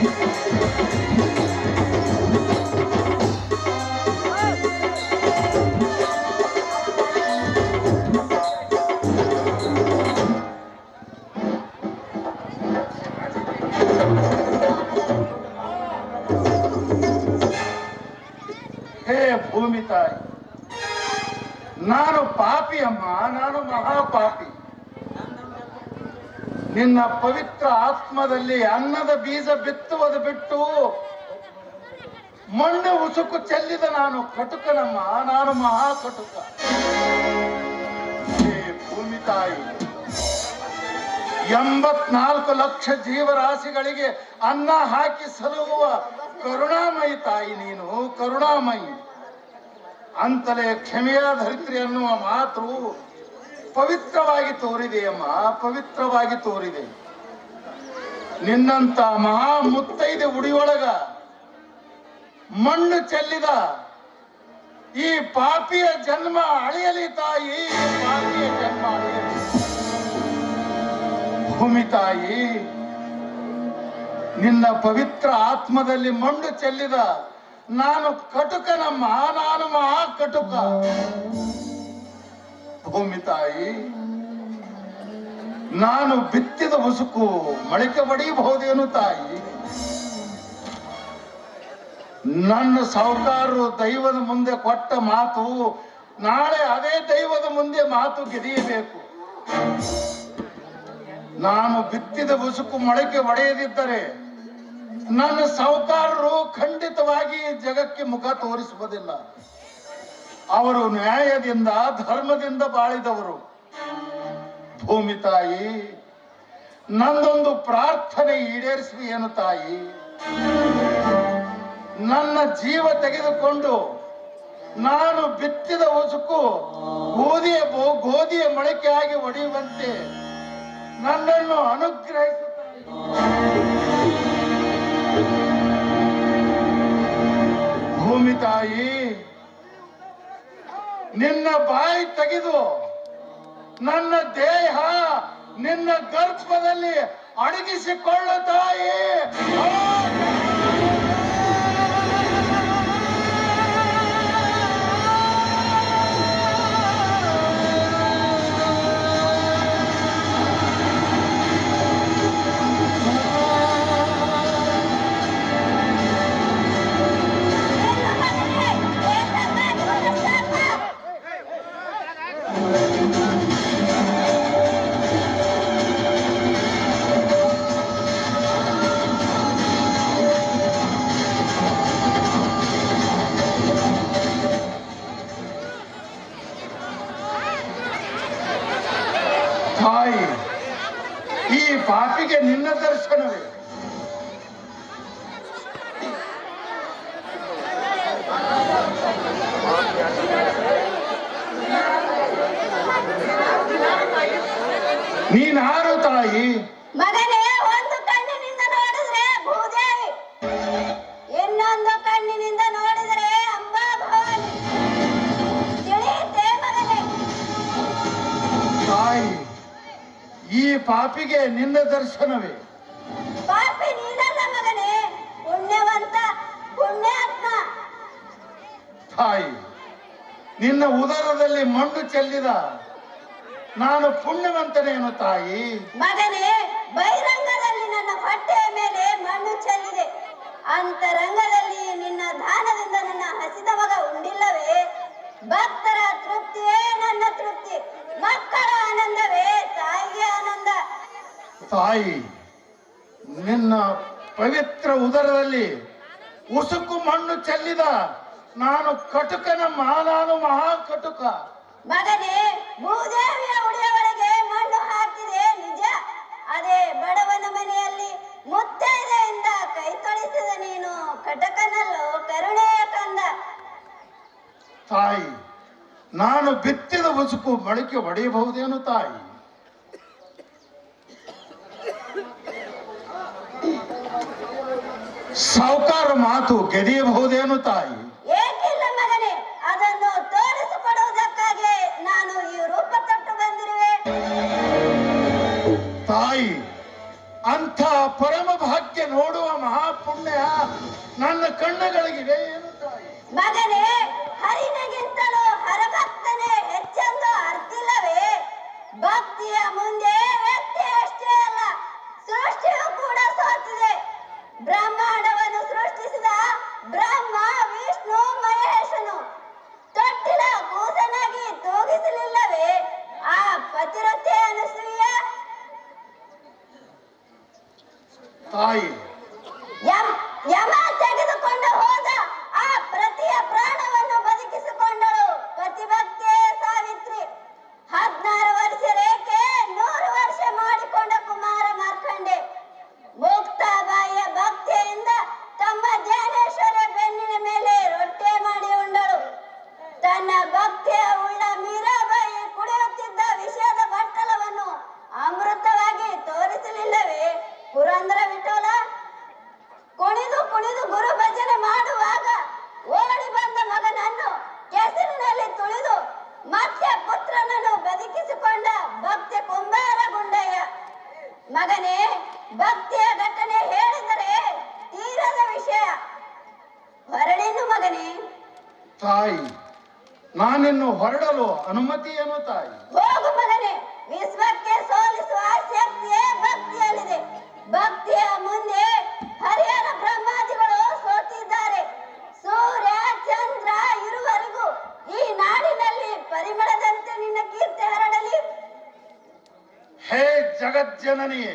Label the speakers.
Speaker 1: ಹೇ ಭೂಮಿ ತಾಯಿ. ನಾನು ಪಾಪಿ ಅಮ್ಮ ನಾನು ಮಹಾಪಾಪಿ. ನಿನ್ನ ಪವಿತ್ರ ಆತ್ಮದಲ್ಲಿ ಅನ್ನದ ಬೀಜ ಬಿತ್ತುವುದು ಬಿಟ್ಟು ಮಣ್ಣು ಉಸುಕು ಚೆಲ್ಲಿದ ನಾನು ಕಟುಕನಮ್ಮ, ನಾನು ಮಹಾ ಕಟುಕ ಭೂಮಿ ತಾಯಿ, ಎಂಬತ್ನಾಲ್ಕು ಲಕ್ಷ ಜೀವರಾಶಿಗಳಿಗೆ ಅನ್ನ ಹಾಕಿ ಸಲುಗುವ ಕರುಣಾಮಯಿ ತಾಯಿ ನೀನು, ಕರುಣಾಮಯಿ. ಅಂತಲೇ ಕ್ಷಮೆಯ ಧರಿತ್ರಿ ಅನ್ನುವ ಮಾತು ಪವಿತ್ರವಾಗಿ ತೋರಿದೆಯಮ್ಮ, ಪವಿತ್ರವಾಗಿ ತೋರಿದೆ. ನಿನ್ನಂತ ಮಹಾ ಮುತ್ತೈದೆ ಉಡಿಯೊಳಗ ಮಣ್ಣು ಚೆಲ್ಲಿದ ಈ ಪಾಪಿಯ ಜನ್ಮ ಅಳಿಯಲಿ ತಾಯಿ ಪಾಪಿಯ ಜನ್ಮ ಅಳಿಯಲಿ. ಭೂಮಿ ತಾಯಿ, ನಿನ್ನ ಪವಿತ್ರ ಆತ್ಮದಲ್ಲಿ ಮಣ್ಣು ಚೆಲ್ಲಿದ ನಾನು ಕಟುಕನಮ್ಮ ನಾನು ಮಹಾ ಕಟುಕ ಭೂಮಿ ತಾಯಿ. ನಾನು ಬಿತ್ತಿದ ಉಸುಕು ಮೊಳಕೆ ಬಡಿಯಬಹುದೇನು ತಾಯಿ? ನನ್ನ ಸಾವುಕಾರರು ದೈವದ ಮುಂದೆ ಕೊಟ್ಟ ಮಾತು, ನಾಳೆ ಅದೇ ದೈವದ ಮುಂದೆ ಮಾತು ಗೆದಿಯಬೇಕು. ನಾನು ಬಿತ್ತಿದ ಉಸುಕು ಮೊಳಕೆ ಒಡೆಯದಿದ್ದರೆ, ನನ್ನ ಸಾವುಕಾರರು ಖಂಡಿತವಾಗಿ ಜಗಕ್ಕೆ ಮುಖ ತೋರಿಸುವುದಿಲ್ಲ. ಅವರು ನ್ಯಾಯದಿಂದ, ಧರ್ಮದಿಂದ ಬಾಳಿದವರು. ಭೂಮಿ ತಾಯಿ, ನಂದೊಂದು ಪ್ರಾರ್ಥನೆ ಈಡೇರಿಸುವ ಏನು ತಾಯಿ? ನನ್ನ ಜೀವ ತೆಗೆದುಕೊಂಡು ನಾನು ಬಿತ್ತಿದ ಉಸುಕು ಗೋಧಿಯ ಗೋಧಿಯ ಮೊಳಕೆಯಾಗಿ ಒಡೆಯುವಂತೆ ನನ್ನನ್ನು ಅನುಗ್ರಹಿಸು ನಿನ್ನ ಬಾಯಿ ತೆಗೆದು ನನ್ನ ದೇಹ ನಿನ್ನ ಗರ್ಭದಲ್ಲಿ ಅಡಗಿಸಿಕೊಳ್ಳ ತಾಯಿ. ತಾಯಿ ಈ ಪಾಪಿಗೆ ನಿನ್ನ ದರ್ಶನವೇ. ನೀನಾರು ತಾಯಿ.
Speaker 2: ಮಗನೇ
Speaker 1: ಪಾಪಿಗೆ ನಿನ್ನ ದರ್ಶನವೇ.
Speaker 2: ಪಾಪಿ ನೀನಲ್ಲ ಮಗನೇ ಪುಣ್ಯವಂತ ಪುಣ್ಯಾತ್ಮ.
Speaker 1: ತಾಯಿ ನಿನ್ನ ಉದರದಲ್ಲಿ ಮಣ್ಣು ಚೆಲ್ಲಿದ ನಾನು ಪುಣ್ಯವಂತನೇನು ತಾಯಿ.
Speaker 2: ಮಗನೇ ಬಹಿರಂಗದಲ್ಲಿ ನನ್ನ ಹೊಟ್ಟೆಯ ಮೇಲೆ ಮಣ್ಣು ಚೆಲ್ಲಿದೆ. ಅಂತರಂಗದಲ್ಲಿ ನಿನ್ನ ದಾನದಿಂದ
Speaker 1: ತಾಯಿ ನಿನ್ನ ಪವಿತ್ರ ಉದರದಲ್ಲಿ ಉಸುಕು ಮಣ್ಣು ಚೆಲ್ಲಿದ ನಾನು ಕಟುಕನ ಮಾಲಾನು ಮಹಾ ಕಟುಕ
Speaker 2: ಮಗನೇ ಭೂದೇವಿಯ ಉಡಿಯವರೆಗೆ ಮಣ್ಣು ಹಾಕಿದೆ ನಿಜ. ಅದೇ ಬಡವನ ಮನೆಯಲ್ಲಿ ಮುತ್ತೈದೆಯಿಂದ ಕೈ ತೊಳಿಸಿದ ನೀನು ಕಟಕನಲ್ಲೋ ಕರುಣೆಯ ಕಂದ.
Speaker 1: ತಾಯಿ ನಾನು ಬಿತ್ತಿದ ಉಸುಕು ಮೊಳಕೆ ಹೊಡೆಯಬಹುದೇನು ತಾಯಿ? ಸಾವುಕಾರ ಮಾತು ಗೆದಿಯಬಹುದೇನು ತಾಯಿ.
Speaker 2: ಏಕಿಲ್ಲ ಮಗನೇ ಅದನ್ನು ತೋರಿಸಿಕೊಡುವುದಕ್ಕಾಗಿ ನಾನು ಈ ರೂಪ ತಟ್ಟು ಬಂದಿರುವೆ.
Speaker 1: ತಾಯಿ ಅಂಥ ಪರಮ ಭಾಗ್ಯ ನೋಡುವ ಮಹಾಪುಣ್ಯ ನನ್ನ ಕಣ್ಣುಗಳಿಗಿದೆ ಏನು ತಾಯಿ?
Speaker 2: ಮಗನೇ ಹರಿನಗಿಂತಲೂ ಹರಭಕ್ತನೇ ಹೆಚ್ಚೆಂದು ಅರ್ಥಿಲ್ಲವೇ ಭಕ್ತಿಯ ಮುಂದೆ
Speaker 1: ತಾಯಿ.
Speaker 2: ತೆಗೆದುಕೊಂಡು ಹೋದ
Speaker 1: ತಾಯಿ ನಾನಿನ್ನು ಹೊರಡಲು ಅನುಮತಿಯೇನು ತಾಯಿ?
Speaker 2: ಹೋಗು ಮಗನೇ ವಿಶ್ವಕ್ಕೆ ಸೋಲಿಸುವ ಶಕ್ತಿಯೇ ಭಕ್ತಿಯಲ್ಲಿದೆ. ಭಕ್ತಿಯ ಮುಂದೆ ಹರಿಹರ ಬ್ರಹ್ಮಾದಿಗಳು ಸೋತಿದ್ದಾರೆ. ಸೂರ್ಯ ಚಂದ್ರ ಇರುವರೆಗೂ ಈ ನಾಡಿನಲ್ಲಿ ಪರಿಮಳದಂತೆ ನಿನ್ನ ಕೀರ್ತಿ ಹರಡಲಿ.
Speaker 1: ಹೇ ಜಗಜ್ಜನನಿಯೇ